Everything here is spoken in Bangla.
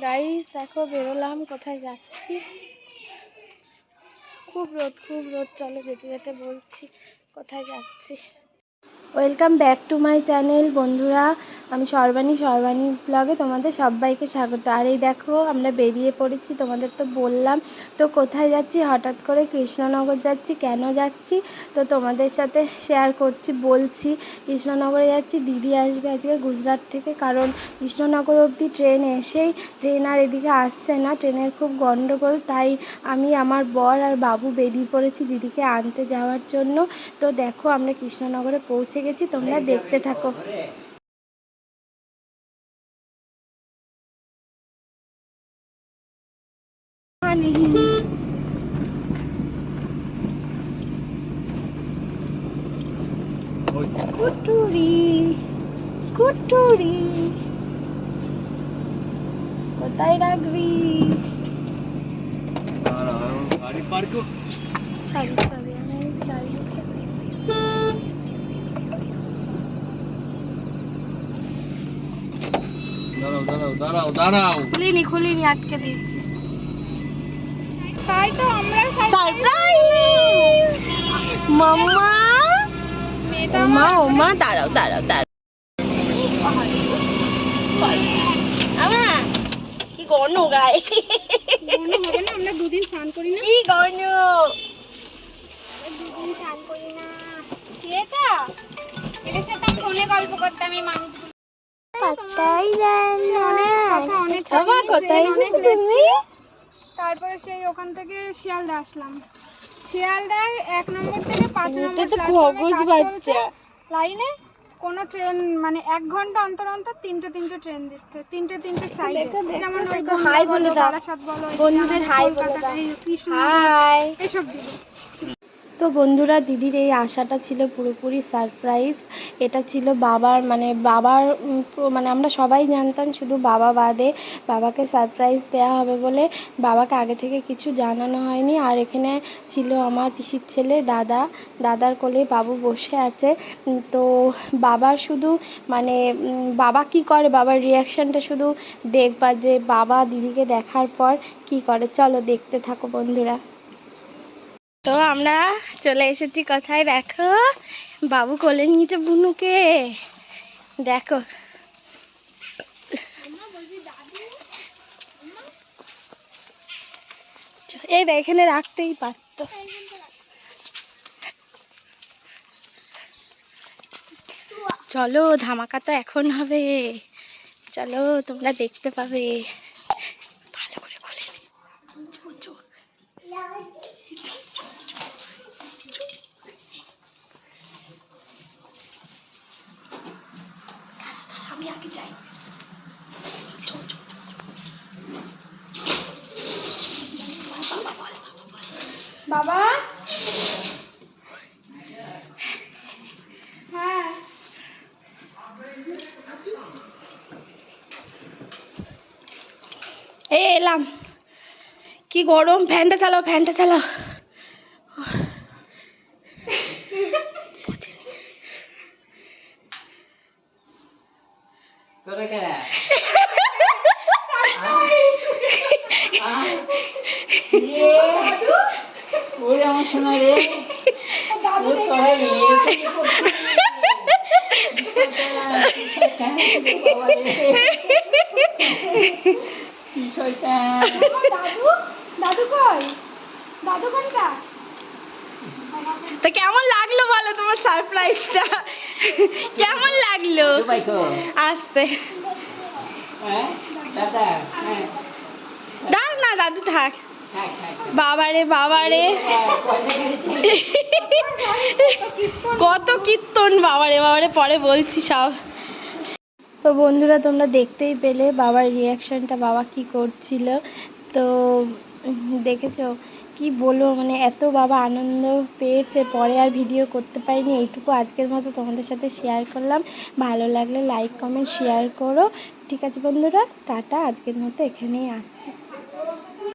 গাইস দেখো বেরোলাম, কোথায় যাচ্ছি? খুব রোদ খুব রোদ। চলো যেতে যেতে বলছি, কোথায় যাচ্ছি? Welcome back to my channel, বন্ধুরা। আমি সর্বাণী সর্বাণী ব্লগে তোমাদের সবাইকে স্বাগত। আর এই দেখো, আমরা বেরিয়ে পড়েছি, তোমাদের তো বললাম। তো কোথায় যাচ্ছি? হঠাৎ করে কৃষ্ণনগর যাচ্ছি। কেন যাচ্ছি? তো তোমাদের সাথে শেয়ার করছি, বলছি। কৃষ্ণনগরে যাচ্ছি, দিদি আসবে আজকে গুজরাট থেকে। কারণ কৃষ্ণনগর অবধি ট্রেন এসেই, ট্রেন আর এদিকে আসছে না। ট্রেনের খুব গণ্ডগোল তাই আমি, আমার বর আর বাবু বেরিয়ে পড়েছি দিদিকে আনতে যাওয়ার জন্য। তো দেখো, আমরা কৃষ্ণনগরে পৌঁছে গেছি তোমরা দেখতে থাকো। কুটুরি কুটুরি। কোথায় রাখবি? সরি সরি আমি গাড়ি দাঁড়াও দাঁড়াও দাঁড়াও। খুলিনি খুলিনি আটকে দিয়েছি। তাই তো আমরা সারপ্রাইজ মাম্মা! মেয়েটা ওমা ওমা দাঁড়াও দাঁড়াও দাঁড়াও। আমা কি গর্ণ গায়ে। হবে না আমরা দুদিন স্নান করি না। কি গর্ণ দুদিন স্নান করি না। এটা? সাথে ফোনে গল্প করতাম এই মানুষগুলো। কথা অনেক বাবা কোথায় এসেছ তুমি? তারপরে সেই ওখান থেকে শিয়ালদা আসলাম। শিয়ালদায় এক নম্বর থেকে পাঁচ নম্বর তো খগজ বাচ্চা। লাইনে কোনো ট্রেন মানে এক ঘণ্টা অন্তর অন্তর তিনটে তিনটে ট্রেন দিচ্ছে তিনটে তিনটে সাইডে যেমন ওই হাই বলে দাও। বন্ধুদের হাই বলে দাও। হাই। এসব দিবে। তো বন্ধুরা, দিদির এই আশাটা ছিল পুরোপুরি সারপ্রাইজ এটা ছিল বাবার মানে বাবার মানে আমরা সবাই জানতাম শুধু বাবা বাদে বাবাকে সারপ্রাইজ দেওয়া হবে বলে। বাবাকে আগে থেকে কিছু জানানো হয়নি। আর এখানে ছিল আমার পিসির ছেলে দাদা। দাদার কোলে বাবু বসে আছে। তো বাবার শুধু মানে বাবা কি করে? বাবার রিয়াকশানটা শুধু দেখবা যে বাবা দিদিকে দেখার পর কি করে। চলো দেখতে থাকো বন্ধুরা। তো আমরা চলে এসেছি কোথায়, দেখো, বাবু কোলে নিয়েছে বুনুকে। দেখো। এই এখানে রাখতেই পারতো। চলো ধামাকা তো এখন হবে। চলো, তোমরা দেখতে পাবে ভালো করে খোলে নে। চো, চো। আমি আগে যাই চো, চো, চো, চো। বাবা বল, বাবা বল। বাবা হ্যাঁ এই এলাম কি গরম ফ্যানটা চালাও ফ্যানটা চালাও ওই আমার শোনা রে দাদু দাদু কই দাদু কোনটা কেমন লাগল বলো তোমার সারপ্রাইজটা কেমন লাগল? আসতে হ্যাঁ দাঁড় না দাদু থাক। বাবারে বাবারে। কত কীর্তন বাবারে বাবারে পরে বলছি সব। তো বন্ধুরা তোমরা দেখতেই পেলে বাবার রিয়াকশনটা বাবা কি করছিল। তো দেখেছ কি বলব মানে এত বাবা আনন্দ পেয়েছে, পরে আর ভিডিও করতে পারিনি, এইটুকু আজকের মতো তোমাদের সাথে শেয়ার করলাম। ভালো লাগলে লাইক কমেন্ট শেয়ার করো। ঠিক আছে বন্ধুরা, টাটা, আজকের মতো এখানেই আসছি।